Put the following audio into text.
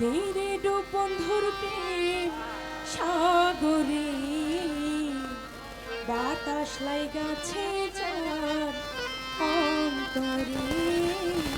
তেরে ডুব বন্ধুর প্রেম সাগরে বাতাস লাই গাছে যার অন্তরে।